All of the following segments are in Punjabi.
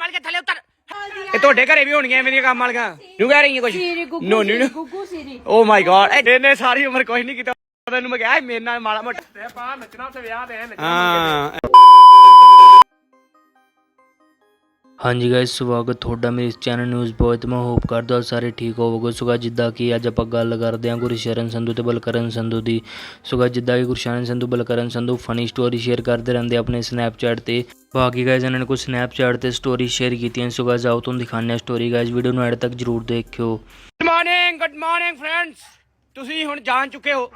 ਵਾਲ ਕੇ ਥੱਲੇ ਉਤਰ। ਇਹ ਤੁਹਾਡੇ ਘਰੇ ਵੀ ਹੋਣਗੀਆਂ ਐਵੇਂ ਦੀਆਂ ਕੰਮ ਵਾਲੀਆਂ। ਤੂੰ ਕਹਿ ਰਹੀ ਹੈ ਕੁਝ ਨੋ ਨੋ ਸੀਰੀ ਗੁੱਗੂ ਸੀਰੀ। ਓ ਮਾਈ ਗॉड ਇਹਨੇ ਸਾਰੀ ਉਮਰ ਕੁਝ ਨਹੀਂ ਕੀਤਾ। ਤੈਨੂੰ ਮੈਂ ਕਿਹਾ ਮੇਰੇ ਨਾਲ ਮਾੜਾ ਮੋਟਾ ਤੇ ਪਾ ਨੱਚਣਾ ਤੇ ਵਿਆਹ ਤੇ ਨੱਚਣਾ। ਹਾਂ। ਹਾਂਜੀ ਗਾਇਸ ਸਵਾਗਤ ਤੁਹਾਡਾ ਮੇਰੇ ਇਸ ਚੈਨਲ ਨਿਊਜ਼ ਬੋਏ ਤੇ ਮੈਂ ਹੋਪ ਕਰਦਾ ਹਾਂ ਸਾਰੇ ਠੀਕ ਹੋਵੋਗੇ। ਸੋ guys, ਜਿੱਦਾਂ ਕਿ ਅੱਜ ਆਪਾਂ ਗੱਲ ਕਰਦੇ ਹਾਂ ਗੁਰਸ਼ਰਨ ਸੰਧੂ ਤੇ ਬਲਕਰਨ ਸੰਧੂ ਦੀ। ਸੋ guys, ਜਿੱਦਾਂ ਕਿ Gursharan Sandhu Balkaran Sandhu funny story share ਕਰਦੇ ਰਹਿੰਦੇ ਆਪਣੇ ਸਨੈਪਚੈਟ ਤੇ। ਬਾਕੀ ਗਾਇਸ ਇਹਨਾਂ ਨੇ ਕੁਝ ਸਨੈਪਚੈਟ ਤੇ ਸਟੋਰੀ ਸ਼ੇਅਰ ਕੀਤੀਆਂ ਸੋ guys, ਆਓ ਤੁਹਾਨੂੰ ਦਿਖਾਉਂਦੇ ਹਾਂ ਸਟੋਰੀ ਗਾਇਸ ਵੀਡੀਓ ਨੂੰ ਐਡ ਤੱਕ ਜਰੂਰ ਦੇਖਿਓ। Good morning good morning friends ਤੁਸੀਂ ਹੁਣ ਜਾਣ ਚੁੱਕੇ ਹੋ।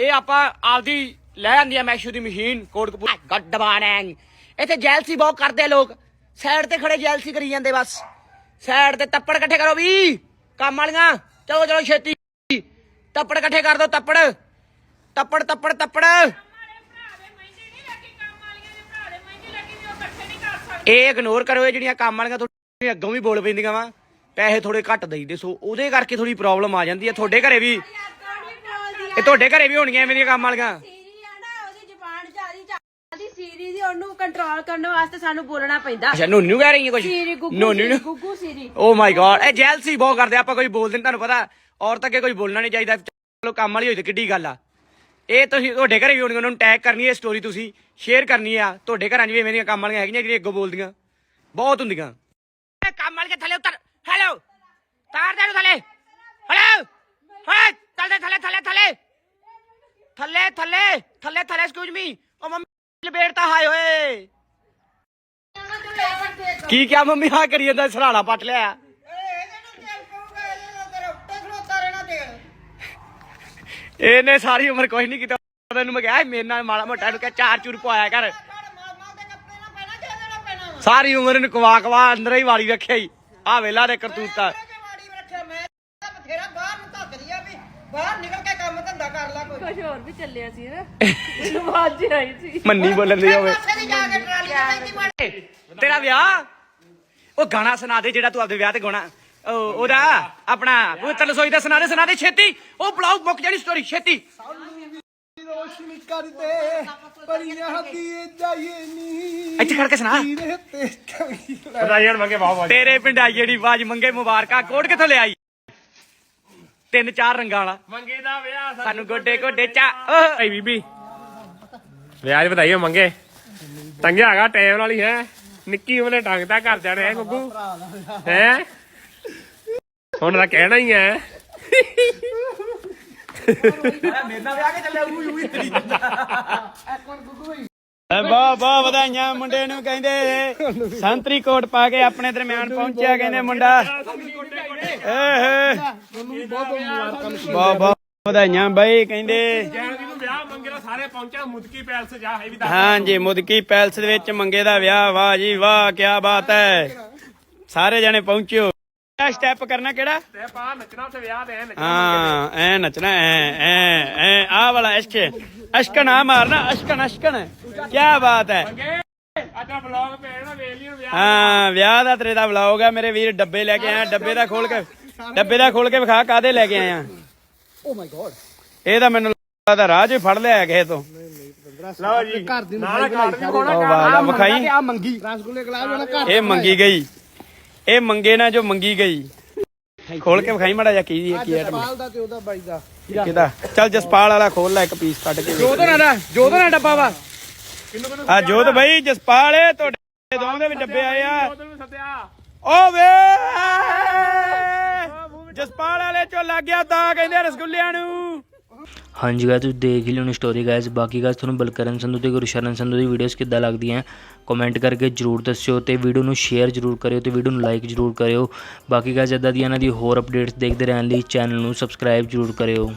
ਇਹ ਆਪਾਂ ਆਪਦੀ ਲੈ ਆਂਦੀ ਆ ਮੈਸ਼ੂ ਦੀ ਮਸ਼ੀਨ ਕੋਟਕਪੂਰ ਗੁੱਡ ਮਾਰਨਿੰਗ ਇੱਥੇ ਜੈਲਸੀ ਬਹੁਤ ਕਰਦੇ ਲੋਕ। ਸਾਈਡ ਤੇ ਖੜੇ ਜੈਲਸੀ ਕਰੀ ਜਾਂਦੇ ਬਸ। ਸਾਈਡ ਤੇ ਤੱਪੜ ਇਕੱਠੇ ਕਰੋ ਵੀ। ਕੰਮ ਵਾਲੀਆਂ, ਚਲੋ ਚਲੋ, ਛੇਤੀ। ਤੱਪੜ ਇਕੱਠੇ ਕਰ ਦੋ, ਤੱਪੜ। ਤੱਪੜ ਤੱਪੜ ਤੱਪੜ। ਇਹ ਇਗਨੋਰ ਕਰੋ ਇਹ ਜਿਹੜੀਆਂ ਕੰਮ ਵਾਲੀਆਂ ਤੁਹਾਡੀਆਂ ਅੱਗੋਂ ਵੀ ਬੋਲ ਪੈਂਦੀਆਂ ਵਾ। ਪੈਸੇ ਥੋੜੇ ਘੱਟ ਦੇਈਦੇ ਸੋ ਉਹਦੇ ਕਰਕੇ ਥੋੜੀ ਪ੍ਰੋਬਲਮ ਆ ਜਾਂਦੀ ਹੈ ਤੁਹਾਡੇ ਘਰੇ ਵੀ ਇਹ ਤੁਹਾਡੇ ਘਰੇ ਵੀ ਹੋਣੀਆਂ ਐਵੇਂ ਦੀਆਂ ਕੰਮ ਵਾਲੀਆਂ ਸੀਰੀ ਆ ਨਾ ਉਹਦੀ ਜ਼ੁਬਾਨ ਜਿਆਦੀ ਸੀਰੀ ਦੀ ਉਹਨੂੰ ਕੰਟਰੋਲ ਕਰਨ ਵਾਸਤੇ ਸਾਨੂੰ ਬੋਲਣਾ ਪੈਂਦਾ। ਅੱਛਾ ਨੋਨੂ ਕਹਿ ਰਹੀ ਹੈ ਸੀਰੀ ਕੁਝ ਗੁੱਗੂ ਨੋਨੂ ਸੀਰੀ ਗੁੱਗੂ ਸੀਰੀ। ਓ ਮਾਈ ਗॉड ਇਹ ਜੈਲਸੀ ਬਹੁਤ ਕਰਦੇ ਆ, ਆਪਾਂ ਕੋਈ ਬੋਲਦੇ ਨਹੀਂ ਤੁਹਾਨੂੰ ਪਤਾ ਔਰਤ ਅੱਗੇ ਕੋਈ ਬੋਲਣਾ ਨਹੀਂ ਚਾਹੀਦਾ ਚਲੋ ਕੰਮ ਵਾਲੀ ਹੋਈ ਤੇ ਕਿੱਡੀ ਗੱਲ ਆ। ਇਹ ਤੁਸੀਂ ਤੁਹਾਡੇ ਘਰੇ ਵੀ ਹੋਣਗੇ ਉਹਨਾਂ ਨੂੰ ਟੈਗ ਕਰਨੀ ਹੈ ਸਟੋਰੀ ਤੁਸੀਂ ਸ਼ੇਅਰ ਕਰਨੀ ਆ ਤੁਹਾਡੇ ਘਰਾਂ 'ਚ ਵੀ ਐਵੇਂ ਦੀਆਂ ਕੰਮ ਵਾਲੀਆਂ ਹੈਗੀਆਂ ਜਿਹੜੀਆਂ ਅੱਗੋਂ ਬੋਲਦੀਆਂ। ਬਹੁਤ ਹੁੰਦੀਆਂ। ਇਹ ਕੰਮ ਵਾਲੀ ਕੇ ਥੱਲੇ ਉਤਰ ਹੈਲੋ ਤਾਰ ਦੇ ਨੂੰ ਥੱਲੇ ਹੈਲੋ ਹੈ ਥੱਲੇ ਥੱਲੇ ਥੱਲੇ ਥੱਲੇ। ਥੱਲੇ ਥੱਲੇ ਥੱਲੇ ਥੱਲੇ ਐਕਸਕਿਊਜ਼ ਮੀ ਓ ਹਾਏ ਓਏ ਕੀ ਕਿਆ ਮੰਮੀ ਆ ਕਰੀ ਜਾਂਦਾ, ਸਰਾਣਾ ਪੱਟ ਲਿਆ। ਇਹਨੇ ਸਾਰੀ ਉਮਰ ਕੁਝ ਨਹੀਂ ਕੀਤਾ। ਤੈਨੂੰ ਮੈਂ ਕਿਹਾ, ਮੇਰੇ ਨਾਲ ਮਾੜਾ ਮੋਟਾ ਨੂੰ ਕਿਹਾ, ਚਾਰ ਚੂਰ ਪਵਾਇਆ ਕਰ। ਸਾਰੀ ਉਮਰ ਨੂੰ ਕਵਾ ਕਵਾ ਅੰਦਰ ਹੀ ਵਾਲੀ ਰੱਖਿਆ ਹੀ ਆ ਵੇਲਾ ਦੇ ਕਰਤੂਤਾ। ਬਾਹਰ ਨਿਕਲ ਕੇ ਕੰਮ ਧੰਦਾ ਕਰ ਲੈ ਕੋਈ। ਕੁਝ ਹੋਰ ਵੀ ਚੱਲਿਆ ਸੀ ਨਾ। ਮੈਨੂੰ ਆਵਾਜ਼ ਆਈ ਸੀ। ਮੰਨੀ ਬੋਲਣ ਦੀ ਹੋਵੇ। ਪਾਸੇ ਦੀ ਜਾ ਕੇ ਟਰਾਲੀ ਤੇ ਬੈਠੀ ਮਾਰ ਤੇਰਾ ਵਿਆਹ? ਉਹ ਗਾਣਾ ਸੁਣਾ ਦੇ ਜਿਹੜਾ ਤੂੰ ਆਪਦੇ ਵਿਆਹ ਤੇ ਗਾਉਣਾ। ਉਹ- ਉਹਦਾ ਆਪਣਾ ਪਵਿੱਤਰ ਰਸੋਈ ਦਾ ਸੁਣਾ ਦੇ ਸੁਣਾ ਦੇ ਛੇਤੀ। ਉਹ ਬਲਾਉ ਮੁੱਕ ਜਾਣੀ ਸਟੋਰੀ ਛੇਤੀ। ਇੱਥੇ ਖੜ ਕੇ ਸੁਣਾ। ਵਾਹ ਤੇਰੇ ਪਿੰਡ ਆਈ ਜਿਹੜੀ ਆਵਾਜ਼ ਮੰਗੇ ਮੁਬਾਰਕਾਂ। ਕੋਟ ਕਿੱਥੋਂ ਲਿਆਈ? ਤਿੰਨ ਚਾਰ ਰੰਗਾਂ ਵਾਲਾ। ਮੰਗੇ ਦਾ ਵਿਆਹ ਸਾਨੂੰ ਗੋਡੇ ਗੋਡੇ ਚਾ ਓਹ। ਏ ਬੀਬੀ। ਵਿਆਹ ਦੀ ਵਧਾਈਆਂ ਮੰਗੇ। ਟੰਗਿਆ ਹੈਗਾ ਟਾਈਮ ਨਾਲ ਹੀ ਹੈ। ਨਿੱਕੀ ਉਮਰੇ ਟੰਗਦਾ ਘਰ ਜਾਣੇ ਹੈ ਗੁੱਗੂ? ਹੈ? ਹੁਣ ਤਾਂ ਕਹਿਣਾ ਹੀ ਹੈ। ਮੇਰੇ ਵਿਆਹ ਕੇ ਚੱਲਿਆ ਕਰੀ ਵਧਾਈਆਂ ਮੁੰਡੇ ਨੂੰ ਕਹਿੰਦੇ ਸੰਤਰੀ ਕੋਟ ਪਾ ਕੇ ਆਪਣੇ ਦਰਮਿਆਨ ਪਹੁੰਚਿਆ ਕਹਿੰਦੇ ਮੁੰਡਾ। ਏ ਵਾਹ ਵਾਹ ਵਧਾਈਆਂ ਬਾਈ, ਕਹਿੰਦੇ ਵਿਆਹ ਮੰਗੇ ਸਾਰੇ ਪਹੁੰਚਾ ਮੁਦਕੀ ਪੈਲਸ ਜਾ ਹੈ ਵੀ ਦੱਸ ਹਾਂਜੀ, ਮੁਦਕੀ ਪੈਲਸ ਦੇ ਵਿੱਚ ਮੰਗੇ ਦਾ ਵਿਆਹ, ਵਾਹ ਜੀ ਵਾਹ ਕੀ ਬਾਤ ਹੈ। ਸਾਰੇ ਜਣੇ ਪਹੁੰਚਿਓ। ਕਿਹੜਾ ਸਟੈਪ ਕਰਨਾ ਕਿਹੜਾ? ਤੇ ਪਾ ਨੱਚਣਾ ਤੇ ਵਿਆਹ ਤੇ ਨੱਚਣਾ ਹਾਂ, ਐ ਨੱਚਣਾ, ਐ ਐ ਐ ਆ ਵਾਲਾ ਇਸ਼ਕ। ਅਸ਼ਕਨ ਆ ਮਾਰਨਾ ਅਸ਼ਕਨ ਅਸ਼ਕਨ ਕੀ ਬਾਤ ਹੈ। ਅੱਜ ਆ ਵਲੌਗ ਹਾਂ ਵਿਆਹ ਦਾ ਤੇਰੇ ਦਾ ਵਲੌਗ ਆ ਮੇਰੇ ਵੀਰ ਡੱਬੇ ਲੈ ਕੇ ਆਇਆ ਡੱਬੇ ਦਾ ਖੋਲ ਕੇ ਡੱਬੇ ਦਾ ਖੋਲ ਕੇ ਵਿਖਾ ਕਾਦੇ ਲੈ ਕੇ ਆਇਆ। ਓ ਮਾਈ ਗॉड ਇਹ ਤਾਂ ਮੈਨੂੰ ਲੱਗਦਾ ਰਾਹ 'ਚ ਹੀ ਫੜ ਲਿਆ ਕਿਸੇ ਤੋਂ। ਲਓ ਜੀ ਘਰ ਦੀ ਵਿਖਾਈ। ਆ ਮੰਗੀ। ਰਸਗੁੱਲੇ ਗਲਾਸ ਵਾਲਾ ਘਰ ਇਹ ਮੰਗੀ ਗਈ। ਇਹ ਮੰਗੇ ਨਾ ਜੋ ਮੰਗੀ ਗਈ। ਖੋਲ ਕੇ ਵਿਖਾਈ ਮੜਾ ਜਾ ਕੀ ਕੀ ਦਾ ਤੇ ਉਹਦਾ ਬਾਈ ਦਾ। ਕਿਹਦਾ ਚੱਲ ਜਸਪਾਲ ਵਾਲਾ ਖੋਲ ਲੈ ਇੱਕ ਪੀਸ ਕੱਢ ਕੇ ਜੋਧਨਾ ਦਾ ਜੋਧਨਾ ਡੱਬਾ ਵਾ। ਆ ਜੋਧ ਬਈ ਜਸਪਾਲ ਇਹ ਤੁਹਾਡੇ ਦੋਵਾਂ ਦੇ ਵੀ ਡੱਬੇ ਆਏ ਆ। ਸੱਦਿਆ। ਓ ਵੇ! ਜਸਪਾਲ ਵਾਲੇ ਚੋਂ ਲੱਗ ਗਿਆ ਤਾਂ ਕਹਿੰਦੇ ਰਸਗੁੱਲਿਆਂ ਨੂੰ। ਹਾਂਜੀ ਗਾਇਸ ਤੁਸੀਂ ਦੇਖ ਹੀ ਲਿਓਣੀ ਸਟੋਰੀ ਗਾਇਸ ਬਾਕੀ ਗਾਇਸ ਤੁਹਾਨੂੰ ਬਲਕਰਨ ਸੰਧੂ ਤੇ ਗੁਰਸ਼ਰਨ ਸੰਧੂ ਦੀ ਵੀਡੀਓਜ਼ ਕਿੱਦਾਂ ਲੱਗਦੀਆਂ ਕਮੈਂਟ ਕਰਕੇ ਜਰੂਰ ਦੱਸਿਓ ਤੇ ਵੀਡੀਓ ਨੂੰ ਸ਼ੇਅਰ ਜਰੂਰ ਕਰਿਓ ਤੇ ਵੀਡੀਓ ਨੂੰ ਲਾਈਕ ਜਰੂਰ ਕਰਿਓ। ਬਾਕੀ ਗਾਇਸ ਇਦਾਂ ਦੀਆਂ ਇਹਨਾਂ ਦੀ ਹੋਰ ਅਪਡੇਟਸ ਦੇਖਦੇ ਰਹਿਣ ਲਈ ਚੈਨਲ ਨੂੰ ਸਬਸਕ੍ਰਾਈਬ ਜਰੂਰ ਕਰਿਓ।